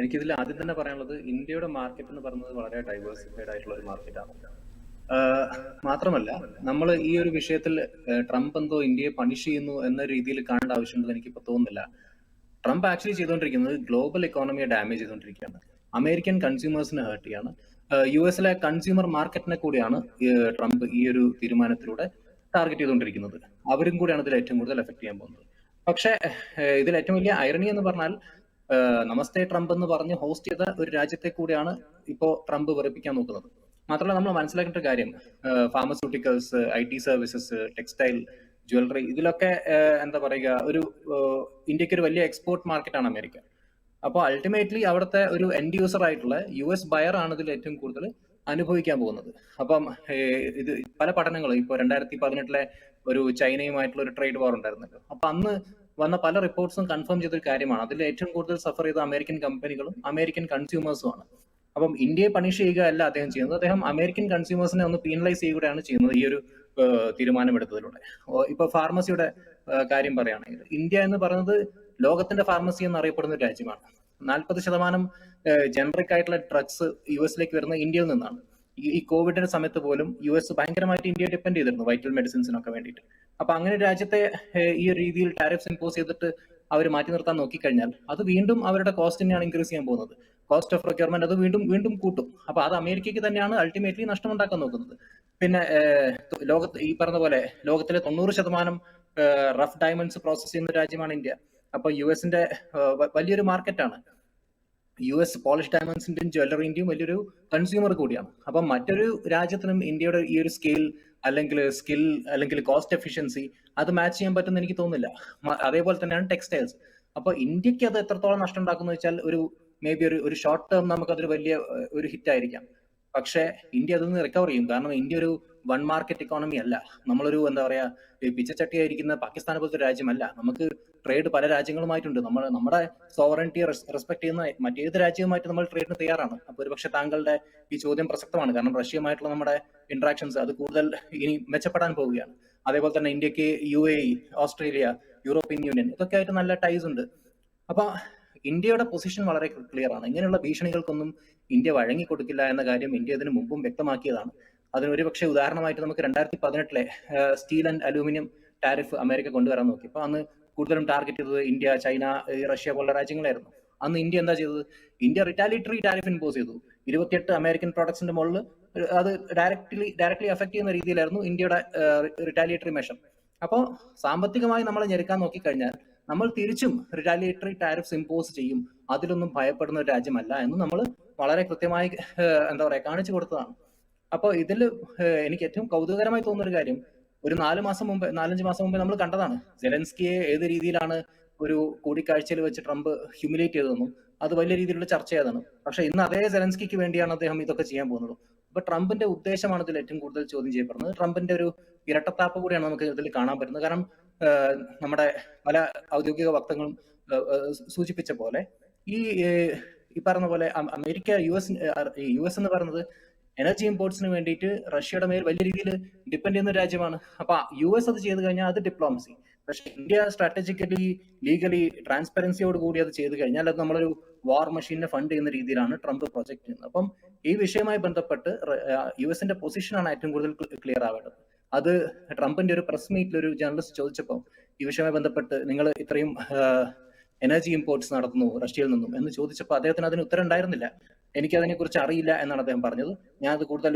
എനിക്കിതിൽ ആദ്യം തന്നെ പറയാനുള്ളത് ഇന്ത്യയുടെ മാർക്കറ്റ് എന്ന് പറയുന്നത് വളരെ ഡൈവേഴ്സിഫൈഡ് ആയിട്ടുള്ള ഒരു മാർക്കറ്റാണ് മാത്രമല്ല നമ്മൾ ഈ ഒരു വിഷയത്തിൽ ട്രംപ് എന്തോ ഇന്ത്യയെ പണിഷ് ചെയ്യുന്നു എന്ന രീതിയിൽ കാണേണ്ട ആവശ്യമുണ്ടെന്ന് എനിക്കിപ്പോൾ തോന്നുന്നില്ല. ട്രംപ് ആക്ച്വലി ചെയ്തുകൊണ്ടിരിക്കുന്നത് ഗ്ലോബൽ ഇക്കോണമിയെ ഡാമേജ് ചെയ്തുകൊണ്ടിരിക്കുകയാണ് അമേരിക്കൻ കൺസ്യൂമേഴ്സിനെ ഹേർട്ട് ചെയ്യാണ്. യു എസിലെ കൺസ്യൂമർ മാർക്കറ്റിനെ കൂടിയാണ് ട്രംപ് ഈ ഒരു തീരുമാനത്തിലൂടെ ടാർഗറ്റ് ചെയ്തുകൊണ്ടിരിക്കുന്നത് അവരും കൂടിയാണ് ഇതിൽ ഏറ്റവും കൂടുതൽ എഫക്ട് ചെയ്യാൻ പോകുന്നത്. പക്ഷേ ഇതിൽ ഏറ്റവും വലിയ ഐറണി എന്ന് പറഞ്ഞാൽ നമസ്തേ ട്രംപ് എന്ന് പറഞ്ഞ് ഹോസ്റ്റ് ചെയ്ത ഒരു രാജ്യത്തെ കൂടിയാണ് ഇപ്പോ ട്രംപ് വെറുപ്പിക്കാൻ നോക്കുന്നത്. മാത്രമല്ല നമ്മൾ മനസ്സിലാക്കേണ്ട കാര്യം. Pharmaceuticals I T services textile jewellery ഇതിലൊക്കെ എന്താ പറയുക ഒരു ഇന്ത്യയ്ക്ക് ഒരു വലിയ എക്സ്പോർട്ട് മാർക്കറ്റാണ് അമേരിക്ക. അപ്പോൾ അൾട്ടിമേറ്റ്ലി അവിടുത്തെ ഒരു എൻഡ് യൂസർ ആയിട്ടുള്ള യു എസ് ബയർ ആണ് ഇതിൽ ഏറ്റവും കൂടുതൽ അനുഭവിക്കാൻ പോകുന്നത്. അപ്പം ഇത് പല പഠനങ്ങളും ഇപ്പോൾ രണ്ടായിരത്തി പതിനെട്ടിലെ ഒരു ചൈനയുമായിട്ടുള്ള ഒരു ട്രേഡ് വാർ ഉണ്ടായിരുന്നല്ലോ. അപ്പൊ അന്ന് വന്ന പല റിപ്പോർട്ട്സും കൺഫേം ചെയ്തൊരു കാര്യമാണ്. അതിൽ ഏറ്റവും കൂടുതൽ സഫർ ചെയ്ത അമേരിക്കൻ കമ്പനികളും അമേരിക്കൻ കൺസ്യൂമേഴ്സുമാണ് അപ്പം ഇന്ത്യയെ പണിഷ് ചെയ്യുക അല്ല അദ്ദേഹം ചെയ്യുന്നത്. അദ്ദേഹം അമേരിക്കൻ കൺസ്യൂമേഴ്സിനെ ഒന്ന് പീനലൈസ് ചെയ്യുകയാണ് ചെയ്യുന്നത് ഈ ഒരു തീരുമാനമെടുത്തതിലൂടെ. ഇപ്പൊ ഫാർമസിയുടെ കാര്യം പറയുകയാണെങ്കിൽ ഇന്ത്യ എന്ന് പറയുന്നത് ലോകത്തിന്റെ ഫാർമസി എന്നറിയപ്പെടുന്ന ഒരു രാജ്യമാണ്. നാൽപ്പത് ശതമാനം ജനറിക് ആയിട്ടുള്ള ഡ്രഗ്സ് യു എസിലേക്ക് വരുന്നത് ഇന്ത്യയിൽ നിന്നാണ്. ഈ- കോവിഡിന്റെ സമയത്ത് പോലും യു എസ് ഭയങ്കരമായിട്ട് ഇന്ത്യയെ ഡിപ്പെൻഡ് ചെയ്തിരുന്നു വൈറ്റൽ മെഡിസിൻസിനൊക്കെ വേണ്ടിയിട്ട്. അപ്പൊ അങ്ങനെ രാജ്യത്തെ ഈ രീതിയിൽ ടാരിഫ്സ് ഇമ്പോസ് ചെയ്തിട്ട് അവർ മാറ്റി നിർത്താൻ നോക്കിക്കഴിഞ്ഞാൽ അത് വീണ്ടും അവരുടെ കോസ്റ്റ് തന്നെയാണ് ഇൻക്രീസ് ചെയ്യാൻ പോകുന്നത്. കോസ്റ്റ് ഓഫ് പ്രൊക്യൂർമെന്റ് അത് വീണ്ടും വീണ്ടും കൂട്ടും. അപ്പൊ അത് അമേരിക്കയ്ക്ക് തന്നെയാണ് അൾട്ടിമേറ്റ്ലി നഷ്ടമുണ്ടാക്കാൻ നോക്കുന്നത്. പിന്നെ ലോകത്ത് ഈ പറഞ്ഞ പോലെ ലോകത്തിലെ തൊണ്ണൂറ് ശതമാനം റഫ് ഡയമണ്ട്സ് പ്രോസസ് ചെയ്യുന്ന രാജ്യമാണ് ഇന്ത്യ. അപ്പൊ യു എസിന്റെ വലിയൊരു മാർക്കറ്റാണ് യു എസ് പോളിഷ് ഡയമണ്ട്സിന്റെയും ജ്വല്ലറിന്റെയും വലിയൊരു കൺസ്യൂമർ കൂടിയാണ്. അപ്പം മറ്റൊരു രാജ്യത്തിനും ഇന്ത്യയുടെ ഈ ഒരു സ്കെയിൽ അല്ലെങ്കിൽ സ്കിൽ അല്ലെങ്കിൽ കോസ്റ്റ് എഫിഷ്യൻസി അത് മാച്ച് ചെയ്യാൻ പറ്റുമെന്ന് എനിക്ക് തോന്നുന്നില്ല. അതേപോലെ തന്നെയാണ് ടെക്സ്റ്റൈൽസ് അപ്പൊ ഇന്ത്യയ്ക്ക് അത് എത്രത്തോളം നഷ്ടം ഉണ്ടാക്കുന്നു വെച്ചാൽ ഒരു മേ ബി ഒരു ഒരു ഷോർട്ട് ടേം നമുക്ക് അതൊരു വലിയ ഒരു ഹിറ്റ് ആയിരിക്കാം. പക്ഷേ ഇന്ത്യ അതിൽ നിന്ന് റിക്കവർ ചെയ്യും. കാരണം ഇന്ത്യ ഒരു വൺ മാർക്കറ്റ് ഇക്കോണമി അല്ല. നമ്മളൊരു എന്താ പറയാ പിച്ചച്ചട്ടിയായിരിക്കുന്ന പാകിസ്ഥാനെ പോലത്തെ രാജ്യമല്ല. നമുക്ക് ട്രേഡ് പല രാജ്യങ്ങളുമായിട്ടുണ്ട്. നമ്മൾ നമ്മുടെ സോവറന്റി റെസ്പെക്ട് ചെയ്യുന്ന മറ്റേത് രാജ്യവുമായിട്ട് നമ്മൾ ട്രേഡിന് തയ്യാറാണ്. അപ്പൊ ഒരുപക്ഷെ താങ്കളുടെ ഈ ചോദ്യം പ്രസക്തമാണ്. കാരണം റഷ്യയുമായിട്ടുള്ള നമ്മുടെ ഇന്ററാക്ഷൻസ് അത് കൂടുതൽ ഇനി മെച്ചപ്പെടാൻ പോവുകയാണ്. അതേപോലെ തന്നെ ഇന്ത്യയ്ക്ക് U A Australia European Union ഇതൊക്കെ ആയിട്ട് നല്ല ടൈസ് ഉണ്ട്. അപ്പൊ ഇന്ത്യയുടെ പൊസിഷൻ വളരെ ക്ലിയർ ആണ്. ഇങ്ങനെയുള്ള ഭീഷണികൾക്കൊന്നും ഇന്ത്യ വഴങ്ങി കൊടുക്കില്ല എന്ന കാര്യം ഇന്ത്യ ഇതിനു മുമ്പും വ്യക്തമാക്കിയതാണ്. അതിനൊരു പക്ഷെ ഉദാഹരണമായിട്ട് നമുക്ക് രണ്ടായിരത്തി പതിനെട്ടിലെ steel and aluminium tariff America കൊണ്ടുവരാൻ നോക്കി. അപ്പൊ അന്ന് കൂടുതലും ടാർഗറ്റ് ചെയ്തത് ഇന്ത്യ ചൈന റഷ്യ പോലുള്ള രാജ്യങ്ങളായിരുന്നു. അന്ന് ഇന്ത്യ എന്താ ചെയ്തത്? ഇന്ത്യ റിറ്റാലിറ്ററി ടാരിഫ് ഇമ്പോസ് ചെയ്തു. ഇരുപത്തിയെട്ട് അമേരിക്കൻ പ്രോഡക്ട്സിന്റെ മുകളിൽ അത് ഡയറക്ട്ലി ഡയറക്ട്ലി അഫക്ട് ചെയ്യുന്ന രീതിയിലായിരുന്നു ഇന്ത്യയുടെ റിറ്റാലിയേറ്ററി മെഷർ അപ്പോൾ സാമ്പത്തികമായി നമ്മൾ ഞെരുക്കാൻ നോക്കിക്കഴിഞ്ഞാൽ നമ്മൾ തിരിച്ചും റിറ്റാലിയേറ്ററി ടാരിഫ്സ് ഇമ്പോസ് ചെയ്യും. അതിലൊന്നും ഭയപ്പെടുന്ന ഒരു രാജ്യമല്ല എന്ന് നമ്മൾ വളരെ കൃത്യമായി എന്താ പറയുക കാണിച്ചു കൊടുത്തതാണ്. അപ്പോൾ ഇതിൽ എനിക്ക് ഏറ്റവും കൗതുകകരമായി തോന്നുന്ന ഒരു കാര്യം ഒരു നാല് മാസം മുമ്പ് നാലഞ്ച് മാസം മുമ്പ് നമ്മൾ കണ്ടതാണ്. സെലൻസ്കിയെ ഏത് രീതിയിലാണ് ഒരു കൂടിക്കാഴ്ചയിൽ വെച്ച് ട്രംപ് ഹ്യൂമിലേറ്റ് ചെയ്തതെന്നും അത് വലിയ രീതിയിലുള്ള ചർച്ച ചെയ്തതാണ് പക്ഷെ ഇന്ന് അതേ സെലൻസ്കിക്ക് വേണ്ടിയാണ് അദ്ദേഹം ഇതൊക്കെ ചെയ്യാൻ പോകുന്നത്. അപ്പൊ ട്രംപിന്റെ ഉദ്ദേശമാണ് ഇതിൽ ഏറ്റവും കൂടുതൽ ചോദ്യം ചെയ്യപ്പെടുന്നത്. ട്രംപിന്റെ ഒരു ഇരട്ടത്താപ്പ് കൂടിയാണ് നമുക്ക് ഇതിൽ കാണാൻ പറ്റുന്നത്. കാരണം നമ്മുടെ പല ഔദ്യോഗിക വക്തങ്ങളും സൂചിപ്പിച്ച പോലെ ഈ ഈ പറഞ്ഞ പോലെ America U S U S എന്ന് പറയുന്നത് എനർജി ഇമ്പോർട്സിന് വേണ്ടിയിട്ട് റഷ്യയുടെ മേൽ വലിയ രീതിയിൽ ഡിപ്പെൻഡ് ചെയ്യുന്ന രാജ്യമാണ്. അപ്പൊ യു എസ് അത് ചെയ്ത് കഴിഞ്ഞാൽ അത് ഡിപ്ലോമസി പക്ഷെ ഇന്ത്യ സ്ട്രാറ്റജിക്കലി ലീഗലി ട്രാൻസ്പെറൻസിയോട് കൂടി അത് ചെയ്ത് കഴിഞ്ഞാൽ അത് നമ്മളൊരു വാർ മെഷീനെ ഫണ്ട് ചെയ്യുന്ന രീതിയിലാണ് ട്രംപ് പ്രൊജക്ട് ചെയ്യുന്നത്. അപ്പം ഈ വിഷയവുമായി ബന്ധപ്പെട്ട് യു എസിന്റെ പൊസിഷനാണ് ഏറ്റവും കൂടുതൽ ക്ലിയർ ആവേണ്ടത്. അത് ട്രംപിന്റെ ഒരു പ്രസ് മീറ്റിൽ ഒരു ജേർണലിസ്റ്റ് ചോദിച്ചപ്പോൾ ഈ വിഷയവുമായി ബന്ധപ്പെട്ട് നിങ്ങൾ ഇത്രയും എനർജി ഇമ്പോർട്ട്സ് നടത്തുന്നു റഷ്യയിൽ നിന്നും എന്ന് ചോദിച്ചപ്പോൾ അദ്ദേഹത്തിന് അതിന് ഉത്തരം ഉണ്ടായിരുന്നില്ല. എനിക്ക് അതിനെക്കുറിച്ച് അറിയില്ല എന്നാണ് അദ്ദേഹം പറഞ്ഞത്. ഞാൻ അത് കൂടുതൽ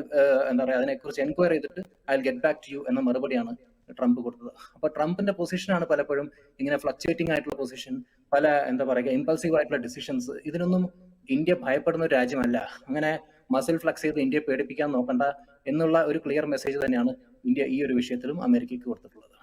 എന്താ പറയുക അതിനെക്കുറിച്ച് എൻക്വയറി ചെയ്തിട്ട് I get back to you എന്ന മറുപടിയാണ് ട്രംപ് കൊടുത്തത്. അപ്പൊ ട്രംപിന്റെ പൊസിഷനാണ് പലപ്പോഴും ഇങ്ങനെ ഫ്ലക്ച്വേറ്റിംഗ് ആയിട്ടുള്ള പൊസിഷൻ പല എന്താ പറയുക ഇമ്പൾസീവ് ആയിട്ടുള്ള ഡിസിഷൻസ് ഇതിനൊന്നും ഇന്ത്യ ഭയപ്പെടുന്ന ഒരു രാജ്യമല്ല. അങ്ങനെ മസിൽ ഫ്ലക്സ് ചെയ്ത് ഇന്ത്യയെ പേടിപ്പിക്കാൻ നോക്കണ്ട എന്നുള്ള ഒരു ക്ലിയർ മെസ്സേജ് തന്നെയാണ് ഇന്ത്യ ഈ ഒരു വിഷയത്തിലും അമേരിക്കയ്ക്ക് കൊടുത്തിട്ടുള്ളത്.